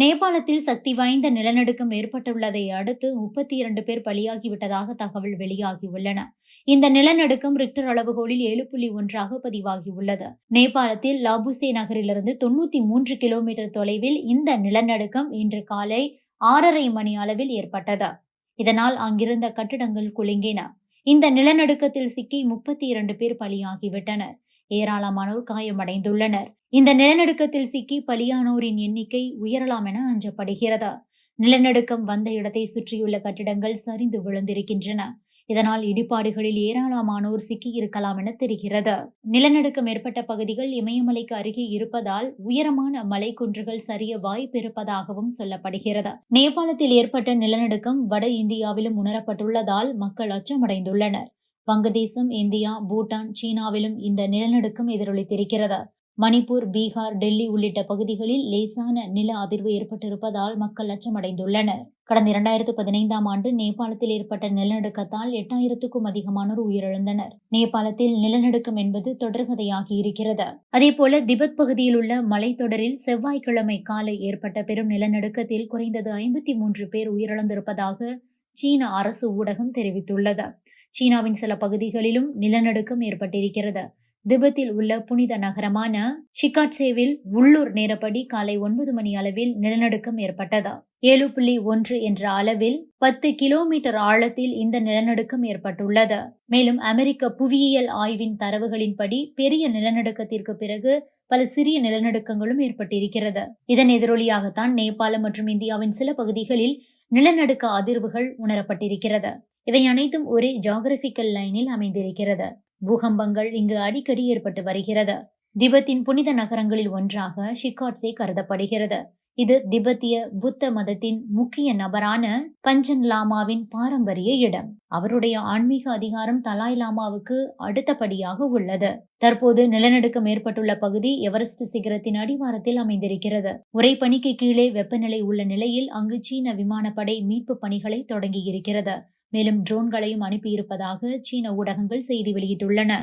நேபாளத்தில் சக்தி வாய்ந்த நிலநடுக்கம் ஏற்பட்டுள்ளதை அடுத்து முப்பத்தி இரண்டு பேர் பலியாகிவிட்டதாக தகவல் வெளியாகியுள்ளன. இந்த நிலநடுக்கம் ரிக்டர் அளவுகோலில் ஏழு புள்ளி ஒன்றாக பதிவாகியுள்ளது. நேபாளத்தில் லாபுசே நகரிலிருந்து தொண்ணூத்தி மூன்று கிலோமீட்டர் தொலைவில் இந்த நிலநடுக்கம் இன்று காலை ஆறரை மணி அளவில் ஏற்பட்டது. இதனால் அங்கிருந்த கட்டிடங்கள் குலுங்கின. இந்த நிலநடுக்கத்தில் சிக்கி முப்பத்தி இரண்டு பேர் பலியாகிவிட்டனர். ஏராளமானோர் காயமடைந்துள்ளனர். இந்த நிலநடுக்கத்தில் சிக்கி பலியானோரின் எண்ணிக்கை உயரலாம் என அஞ்சப்படுகிறதா. நிலநடுக்கம் வந்த இடத்தை சுற்றியுள்ள கட்டிடங்கள் சரிந்து விழுந்திருக்கின்றன. இதனால் இடிபாடுகளில் ஏராளமானோர் சிக்கி இருக்கலாம் என தெரிகிறது. நிலநடுக்கம் ஏற்பட்ட பகுதிகள் இமயமலைக்கு அருகே இருப்பதால் உயரமான மலைக்குன்றுகள் சரிய வாய்ப்பு இருப்பதாகவும் சொல்லப்படுகிறது. நேபாளத்தில் ஏற்பட்ட நிலநடுக்கம் வட இந்தியாவிலும் உணரப்பட்டுள்ளதால் மக்கள் அச்சமடைந்துள்ளனர். வங்கதேசம் இந்தியா பூட்டான் சீனாவிலும் இந்த நிலநடுக்கம் எதிரொலித்திருக்கிறது. மணிப்பூர் பீகார் டெல்லி உள்ளிட்ட பகுதிகளில் லேசான நில அதிர்வு ஏற்பட்டிருப்பதால் மக்கள் அச்சமடைந்துள்ளனர். கடந்த இரண்டாயிரத்து பதினைந்தாம் ஆண்டு நேபாளத்தில் ஏற்பட்ட நிலநடுக்கத்தால் எட்டாயிரத்துக்கும் அதிகமானோர் உயிரிழந்தனர். நேபாளத்தில் நிலநடுக்கம் என்பது தொடர்கதையாகி இருக்கிறது. அதேபோல திபெத் பகுதியில் உள்ள மலைத்தொடரில் செவ்வாய்க்கிழமை காலை ஏற்பட்ட பெரும் நிலநடுக்கத்தில் குறைந்தது ஐம்பத்தி மூன்று பேர் உயிரிழந்திருப்பதாக சீன அரசு ஊடகம் தெரிவித்துள்ளது. சீனாவின் சில பகுதிகளிலும் நிலநடுக்கம் ஏற்பட்டிருக்கிறது. திபெத்தில் உள்ள புனித நகரமான ஷிகாட்சேவில் உள்ளூர் நேரப்படி காலை ஒன்பது மணி அளவில் நிலநடுக்கம் ஏற்பட்டது? ஏழு புள்ளி ஒன்று என்ற அளவில் பத்து கிலோமீட்டர் ஆழத்தில் இந்த நிலநடுக்கம் ஏற்பட்டுள்ளது. மேலும் அமெரிக்க புவியியல் ஆய்வின் தரவுகளின்படி பெரிய நிலநடுக்கத்திற்கு பிறகு பல சிறிய நிலநடுக்கங்களும் ஏற்பட்டிருக்கிறது. இதன் எதிரொலியாகத்தான் நேபாளம் மற்றும் இந்தியாவின் சில பகுதிகளில் நிலநடுக்க அதிர்வுகள் உணரப்பட்டிருக்கிறது. இவை அனைத்தும் ஒரே ஜாகிரபிக்கல் லைனில் அமைந்திருக்கிறது. பூகம்பங்கள் இங்கு அடிக்கடி ஏற்பட்டு வருகிறது. திபெத்தின் புனித நகரங்களில் ஒன்றாக ஷிகாட்ஸே கருதப்படுகிறது. இது திபெத்திய புத்த மதத்தின் முக்கிய நபரான பஞ்சன் லாமாவின் பாரம்பரிய இடம். அவருடைய ஆன்மீக அதிகாரம் தலாய் லாமாவுக்கு அடுத்தபடியாக உள்ளது. தற்போது நிலநடுக்கம் ஏற்பட்டுள்ள பகுதி எவரெஸ்ட் சிகரத்தின் அடிவாரத்தில் அமைந்திருக்கிறது. உரைப்பணிக்கு கீழே வெப்பநிலை உள்ள நிலையில் அங்கு சீன விமானப்படை மீட்பு பணிகளை தொடங்கியிருக்கிறது. மேலும் ட்ரோன்களையும் அனுப்பியிருப்பதாக சீன ஊடகங்கள் செய்தி வெளியிட்டுள்ளன.